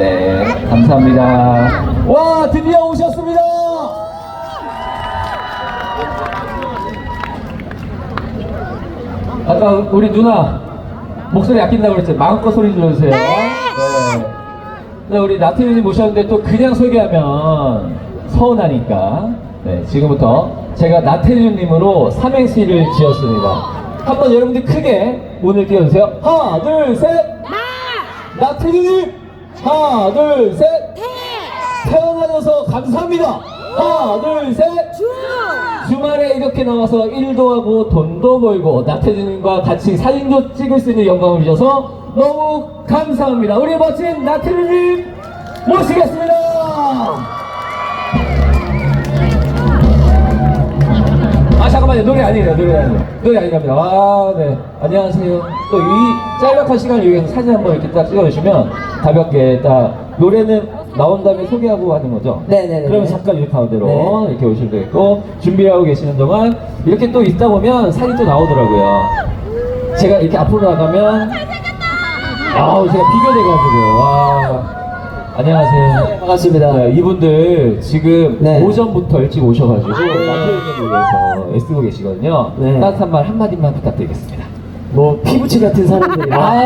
네, 감사합니다. 와, 드디어 오셨습니다. 아까 우리 누나 목소리 아낀다고 그랬죠? 마음껏 소리 질러주세요. 네. 네, 우리 나태현님 모셨는데 또 그냥 소개하면 서운하니까 네, 지금부터 제가 나태현님으로 삼행시를 지었습니다. 한번 여러분들 크게 문을 띄워주세요. 하나, 둘, 셋. 나태현님. 하나, 둘, 셋. 태어나셔서 감사합니다. 하나, 둘, 셋. 주말에 이렇게 나와서 일도 하고 돈도 벌고 나태주님과 같이 사진도 찍을 수 있는 영광을 주셔서 너무 감사합니다. 우리 멋진 나태주님 모시겠습니다. 아 잠깐만요 노래 아니에요 노래 아니에요. 노래 아니랍니다. 아네. 안녕하세요. 또이 짤막한 시간을 위해서 사진 한번 이렇게 딱 찍어주시면 가볍게 딱 노래는 나온 다음에 소개하고 하는 거죠? 네네네. 그러면 잠깐 이 가운데로 네. 이렇게 오시면 되겠고 준비하고 계시는 동안 이렇게 또 있다 보면 사진이 또 나오더라고요. 제가 이렇게 앞으로 나가면 아우 제가 비교돼가지고 와 안녕하세요 반갑습니다. 네, 이분들 지금 네. 오전부터 일찍 오셔가지고 남편님을 위해서 애쓰고 계시거든요. 네. 따뜻한 말 한마디만 부탁드리겠습니다. 뭐 피부치 같은 사람들이라 아,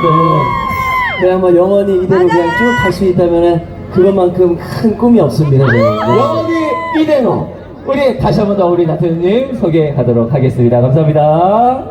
네. 그냥 뭐 영원히 이대로 그냥 쭉 갈 수 있다면은 그것만큼 큰 꿈이 없습니다. 저는. 네. 영원히 이대로 우리 다시 한 번 더 우리 나태현님 소개하도록 하겠습니다. 감사합니다.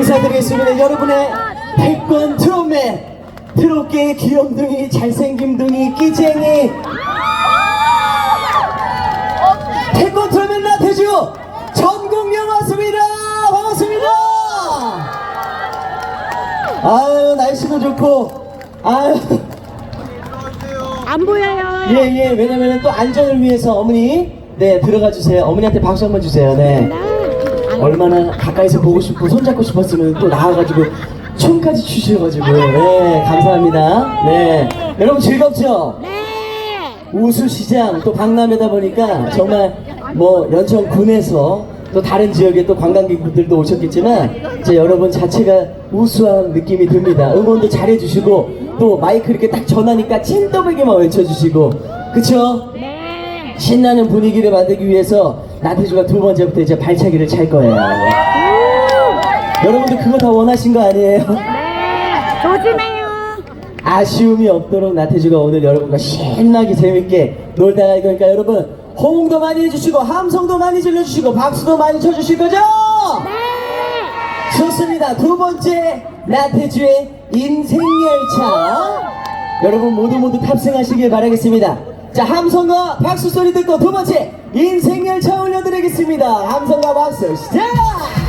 인사드리겠습니다. 여러분의 백권 트롯맨 트롯계의 귀염둥이 잘생김둥이 끼쟁이 백권 트롯맨 나태주 전국명 왔습니다. 반갑습니다. 아유 날씨도 좋고 아유 안 보여요 예예 왜냐면은 또 안전을 위해서 어머니 네 들어가 주세요. 어머니한테 박수 한번 주세요. 네. 얼마나 가까이서 보고 싶고 손잡고 싶었으면 또 나와가지고 춤까지 추셔가지고 네 감사합니다 네 여러분 즐겁죠? 네 우수시장 또 박람회다 보니까 정말 뭐 연천 군에서 또 다른 지역에 또 관광객분들도 오셨겠지만 제 여러분 자체가 우수한 느낌이 듭니다. 응원도 잘해주시고 또 마이크 이렇게 딱 전하니까 찐떠백에만 외쳐주시고 그쵸? 네. 신나는 분위기를 만들기 위해서 나태주가 두 번째부터 이제 발차기를 찰 거예요. 여러분들 그거 다 원하신 거 아니에요? 네. 조심해요. 아쉬움이 없도록 나태주가 오늘 여러분과 신나게 재밌게 놀다 갈 거니까 여러분 호응도 많이 해주시고 함성도 많이 질러주시고 박수도 많이 쳐주실 거죠? 네. 좋습니다. 두 번째 나태주의 인생 열차 여러분 모두 모두 탑승하시길 바라겠습니다. 자 함성과 박수 소리 듣고 두 번째 인생열차 올려 드리겠습니다. 함성과 박수 시작!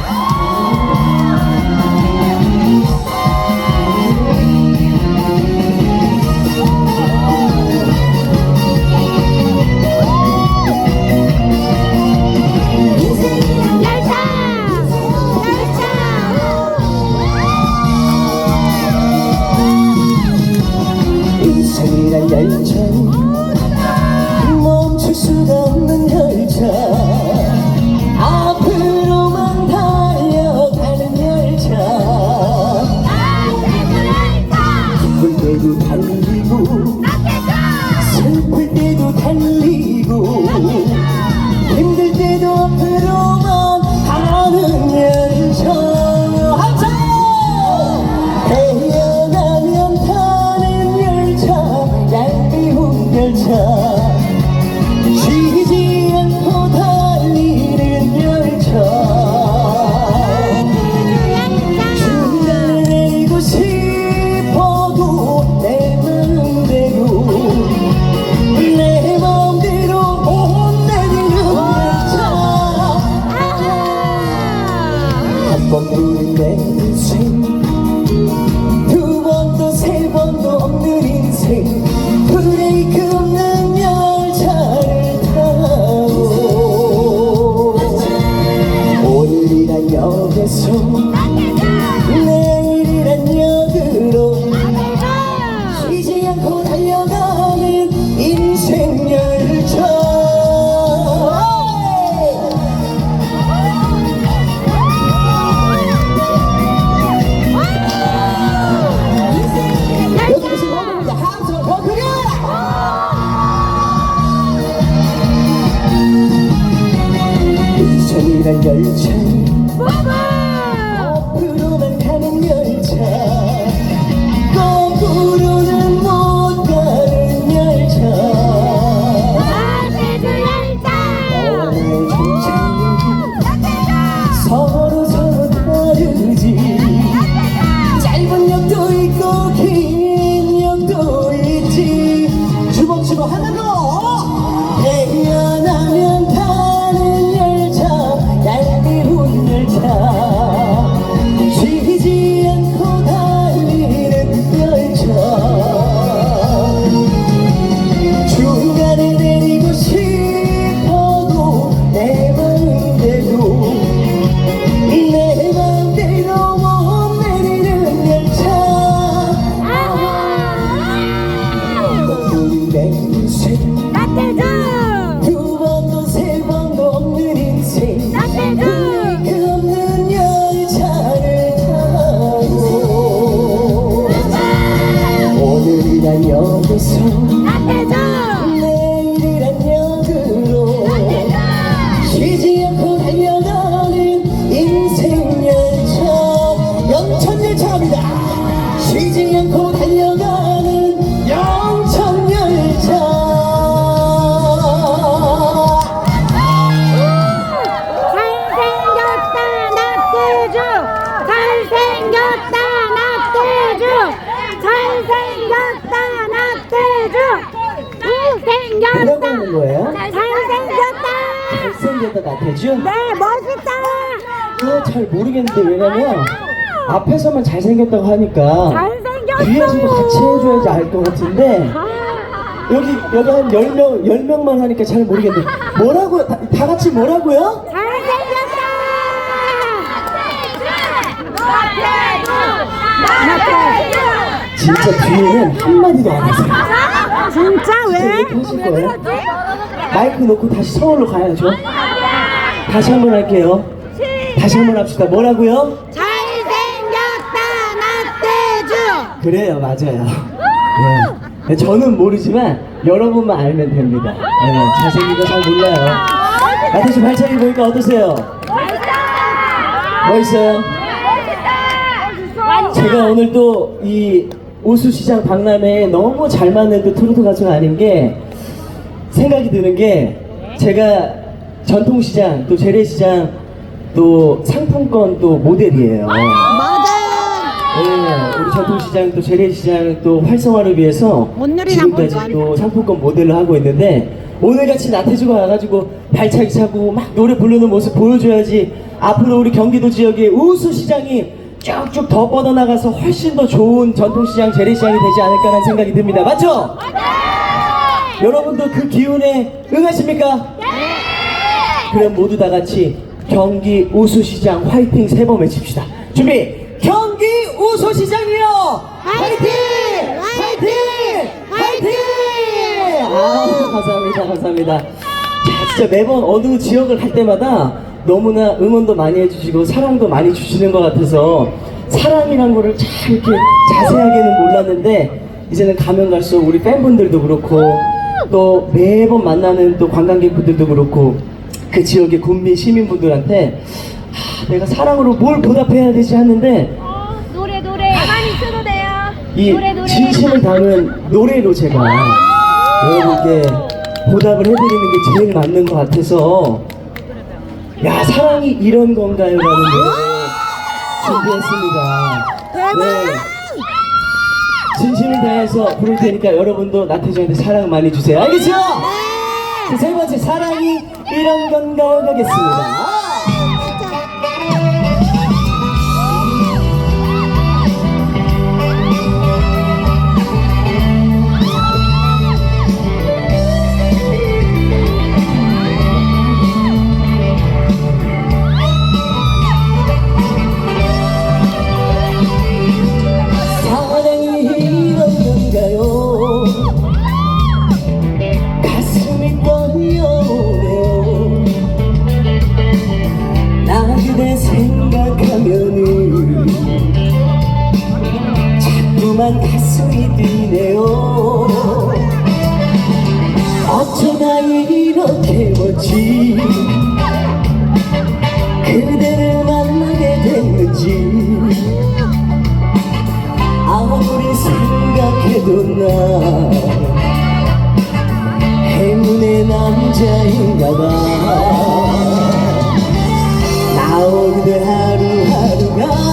쉬지 않고 달려가는 영천 열차. 잘생겼다 나태주. 잘생겼다 나태주. 잘생겼다 나태주. 뭐라고 잘생겼다 하는 거예요? 잘생겼다. 잘생겼다 나태주? 네 멋있다. 그거 잘 모르겠는데 왜냐면 앞에서만 잘생겼다고 하니까 뒤에서도 같이 해줘야지 알 것 같은데 아, 여기 여기 한 10명 10명만 하니까 잘 모르겠는데 뭐라고 다, 다 같이 뭐라고요? 진짜 뒤에는 한마디도 안 하세요 진짜 왜? 이렇게 하실 왜 거예요? 마이크 놓고 다시 서울로 가야죠 다시 한 번 할게요. 다시 한 번 합시다. 뭐라고요? 그래요, 맞아요. 네. 저는 모르지만 여러분만 알면 됩니다. 네, 자세히 잘 몰라요. 나태주 발차기 보니까 어떠세요? 멋있어요? 제가 오늘 또이 우수시장 박람회에 너무 잘 맞는 그 트로트 가수가 아닌 게 생각이 드는 게 제가 전통시장 또 재래시장 또 상품권 또 모델이에요. 네, 우리 전통시장 또 재래시장 또 활성화를 위해서 지금까지. 또 상품권 모델을 하고 있는데 오늘같이 나태주가 와가지고 발차기 차고 막 노래 부르는 모습 보여줘야지 앞으로 우리 경기도 지역의 우수 시장이 쭉쭉 더 뻗어나가서 훨씬 더 좋은 전통시장 재래시장이 되지 않을까라는 생각이 듭니다 맞죠? 여러분도 그 기운에 응하십니까? 그럼 모두 다 같이 경기 우수시장 화이팅 세 번 외칩시다. 준비! 경기 우수시장이요! 화이팅! 화이팅! 화이팅! 아, 감사합니다. 감사합니다. 자, 진짜 매번 어느 지역을 갈 때마다 너무나 응원도 많이 해주시고 사랑도 많이 주시는 것 같아서 사랑이란 거를 참 이렇게 자세하게는 몰랐는데 이제는 가면 갈수록 우리 팬분들도 그렇고 또 매번 만나는 또 관광객분들도 그렇고 그 지역의 군민 시민분들한테 하, 내가 사랑으로 뭘 보답해야 되지 하는데 노래 노래 가만히 있어도 돼요 이 진심을 담은 노래로 제가 여러분께 보답을 해드리는 게 제일 맞는 것 같아서 야 사랑이 이런 건가요? 라는 노래를 준비했습니다 네. 진심을 다해서 부를 테니까 여러분도 나태주한테 사랑 많이 주세요 알겠죠? 자, 세 번째 사랑이 이런 건가요? 가겠습니다 자꾸만 가슴이 뛰네요. 어쩌다 이렇게 멋진 그대를 만나게 됐는지. 아무리 생각해도 나 행운의 남자인가봐. 나 오늘 하루하루가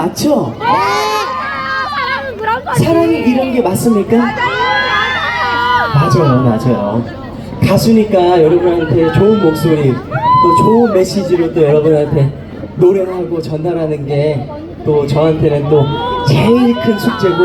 맞죠? 네 사랑은 그런 거지. 사랑이 이런 게 맞습니까? 맞아요, 맞아요. 가수니까 여러분한테 좋은 목소리, 또 좋은 메시지로 또 여러분한테 노래하고 전달하는 게 또 저한테는 또 제일 큰 숙제고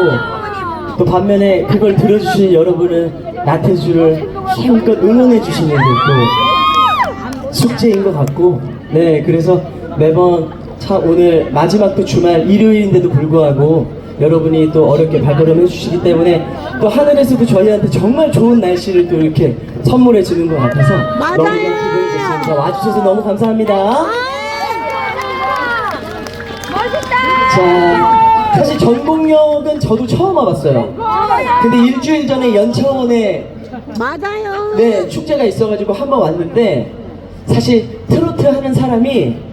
또 반면에 그걸 들어주신 여러분은 나태주를 힘껏 응원해 주시는 또 숙제인 것 같고 네 그래서 매번 참 오늘 마지막 또 주말 일요일인데도 불구하고 여러분이 또 어렵게 발걸음 해 주시기 때문에 또 하늘에서도 저희한테 정말 좋은 날씨를 또 이렇게 선물해 주는 것 같아서 맞아요. 너무 기분이 좋습니다. 와주셔서 너무 감사합니다. 멋있다. 자 사실 전곡역은 저도 처음 와봤어요. 근데 일주일 전에 연차원에 맞아요. 네, 축제가 있어가지고 한번 왔는데 사실 트로트 하는 사람이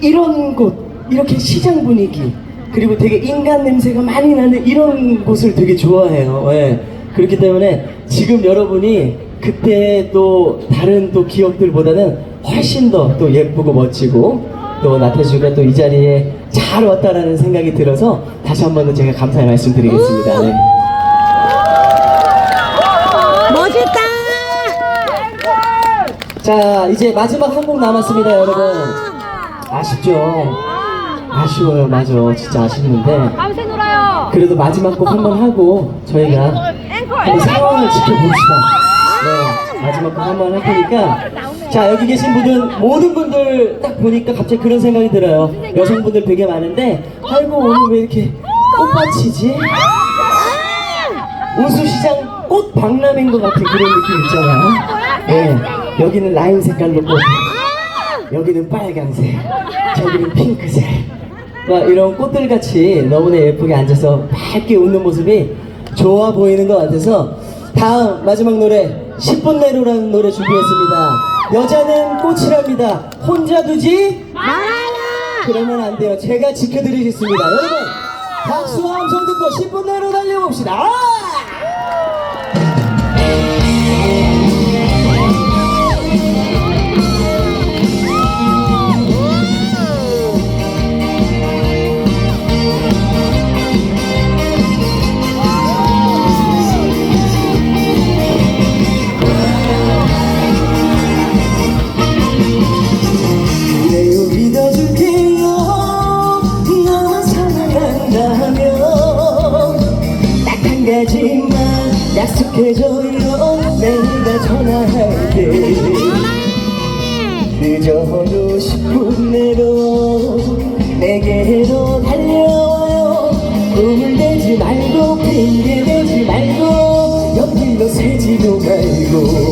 이런 곳, 이렇게 시장 분위기 그리고 되게 인간 냄새가 많이 나는 이런 곳을 되게 좋아해요. 예. 그렇기 때문에 지금 여러분이 그때 또 다른 또 기억들보다는 훨씬 더 또 예쁘고 멋지고 또 나태주가 또 이 자리에 잘 왔다라는 생각이 들어서 다시 한 번 더 제가 감사의 말씀 드리겠습니다. 네. 멋있다 자 이제 마지막 한 곡 남았습니다 여러분 아쉽죠? 아쉬워요. 맞아. 진짜 아쉽는데. 밤새 놀아요. 그래도 마지막 곡 한 번 하고 저희가. 한번 상황을 지켜봅시다. 네 마지막 곡 한 번 할 테니까. 자 여기 계신 분들 모든 분들 딱 보니까 갑자기 그런 생각이 들어요. 여성분들 되게 많은데 아이고 오늘 왜 이렇게 꽃밭이지? 우수시장 꽃 박람회인 것 같은 그런 느낌 있잖아요. 네 여기는 라임 색깔로 꽃 여기는 빨간색, 저기는 핑크색. 막 이런 꽃들 같이 너무나 예쁘게 앉아서 밝게 웃는 모습이 좋아 보이는 것 같아서 다음 마지막 노래 10분 내로라는 노래 준비했습니다. 여자는 꽃이랍니다. 혼자 두지 말아요 그러면 안 돼요. 제가 지켜드리겠습니다. 여러분 박수와 함성 듣고 10분 내로 달려봅시다. 약속해줘요 내가 전화할게. 늦어도 10분 내로 내게로 달려와요. 꿈을 대지 말고 핑계 대지 말고 연필로 세지도 말고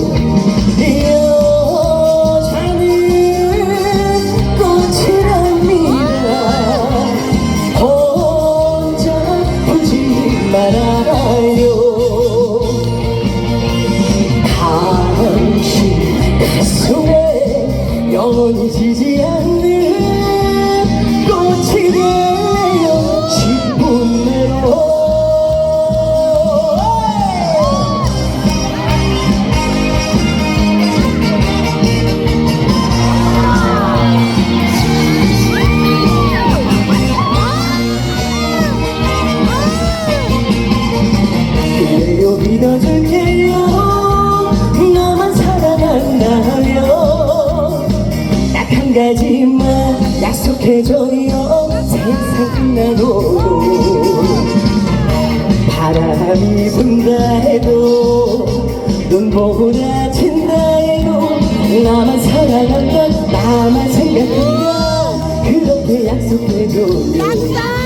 한 가지만 약속해줘요 세상 끝나고 바람이 분다 해도 눈보라 친다 해도 나만 사랑한다 나만 생각한다. 그렇게 약속해줘요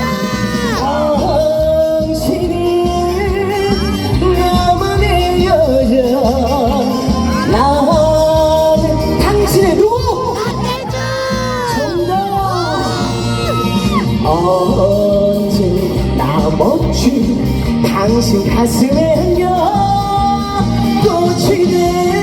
당신 가슴에 안겨 꽃이 되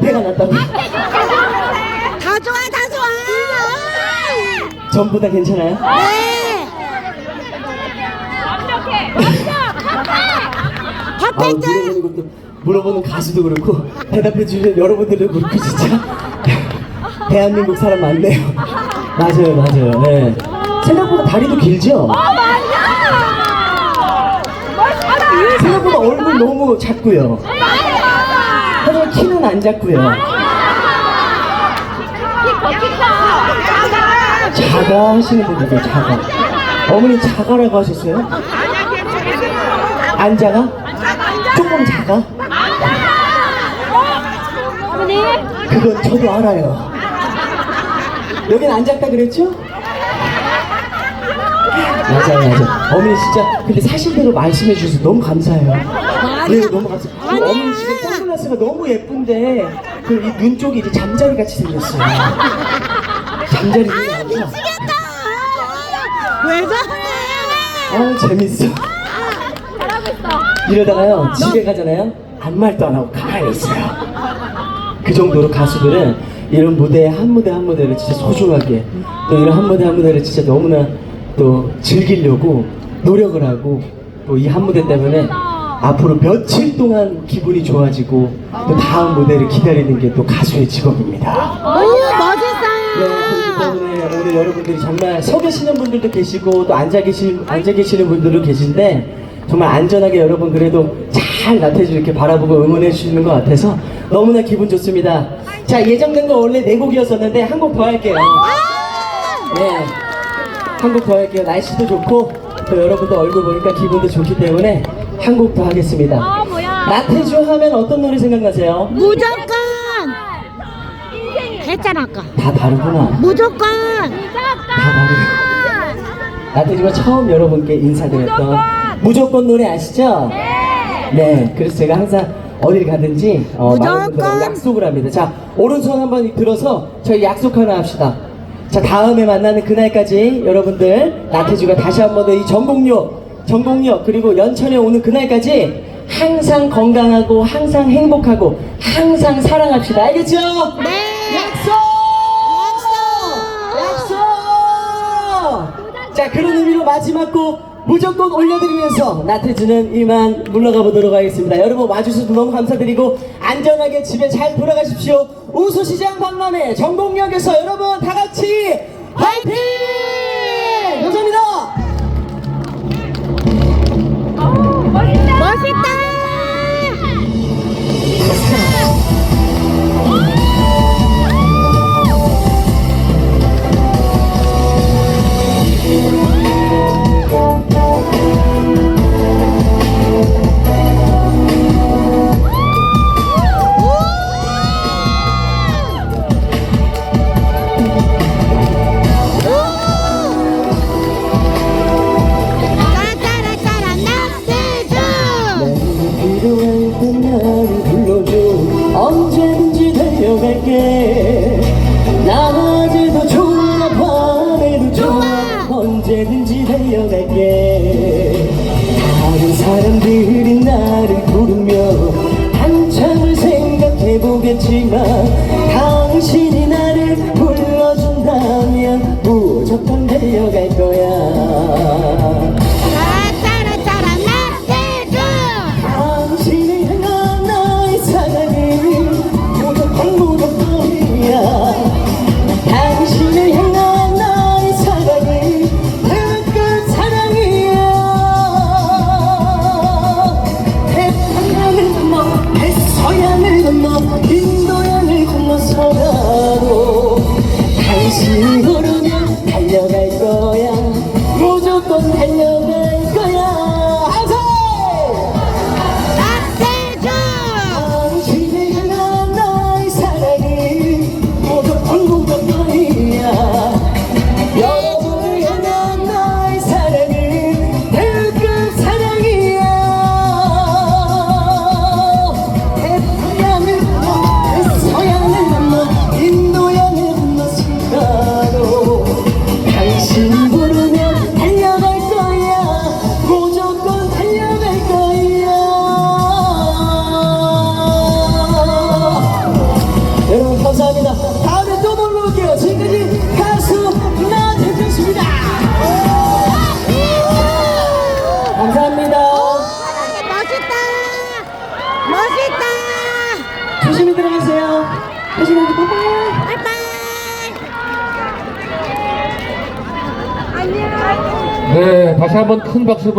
옆에가 낫다고 다 좋아 다 좋아 전부 다 괜찮아요? 네 아, 퍼펙트 물어보는 물어보는 가수도 그렇고 대답해 주시는 여러분들도 그렇고 진짜 대한민국 사람 많네요. 맞아요, 맞아요. 네. 생각보다 다리도 길죠? 생각보다 얼굴 너무 작고요. 키는 안 작고요. 자가 하시는 분들도 자가. 어머니 자가라고 하셨어요? 안 작아? 조금 작아? 어머니 그건 저도 알아요. 여긴 안 작다 그랬죠? 맞아요, 맞아요. 어머니 진짜 근데 사실대로 말씀해 주셔서 너무 감사해요. 네, 너무 감사해요. 아니야. 어머니 지금 선글라스가 너무 예쁜데 그이눈 쪽이 이제 잠자리 같이 생겼어요. 잠자리 아. 미치겠다 왜 저래 어 재밌어. 잘하고 있어 이러다가요 집에 가잖아요 아무 말도 안 하고 가만히 있어요 그 정도로 가수들은 이런 무대 한 무대 한 무대를 진짜 소중하게 또 이런 한 무대 한 무대를 진짜 너무나 또 즐기려고 노력을 하고 또 이 한 무대 때문에 앞으로 며칠 동안 기분이 좋아지고 또 다음 무대를 기다리는 게 또 가수의 직업입니다. 오 네, 멋있어요 그렇기 때문에 오늘 여러분들이 정말 서 계시는 분들도 계시고 또 앉아 계신 앉아 계시는 분들도 계신데 정말 안전하게 여러분 그래도 잘 나태주 이렇게 바라보고 응원해 주시는 것 같아서 너무나 기분 좋습니다. 자 예정된 거 원래 네 곡이었었는데 한 곡 더 할게요. 네, 한 곡 더 할게요. 날씨도 좋고 또 여러분들 얼굴 보니까 기분도 좋기 때문에 한 곡 더 하겠습니다. 아 뭐야 나태주 하면 어떤 노래 생각나세요? 무조건 인생이 했잖아 아까 다 다르구나. 무조건 다 다르구나. 나태주가 처음 여러분께 인사드렸던 무조건 노래 아시죠? 네. 그래서 제가 항상 어딜 가든지 어, 무조건. 약속을 합니다. 자, 오른손 한번 들어서 저희 약속 하나 합시다. 자, 다음에 만나는 그날까지 여러분들 나태주가 다시 한번 더 이 전곡역, 전곡역 그리고 연천에 오는 그날까지 항상 건강하고 항상 행복하고 항상 사랑합시다. 알겠죠? 네. 약속! 약속! 자 그런 의미로 마지막 곡 무조건 올려드리면서 나태주는 이만 물러가 보도록 하겠습니다. 여러분 와주셔서 너무 감사드리고 안전하게 집에 잘 돌아가십시오. 우수시장 박람회 전곡역에서 여러분 다 같이 화이팅! 모르겠지만 당신이 나를 불러준다면 무조건 다시 한번 큰 박수 보내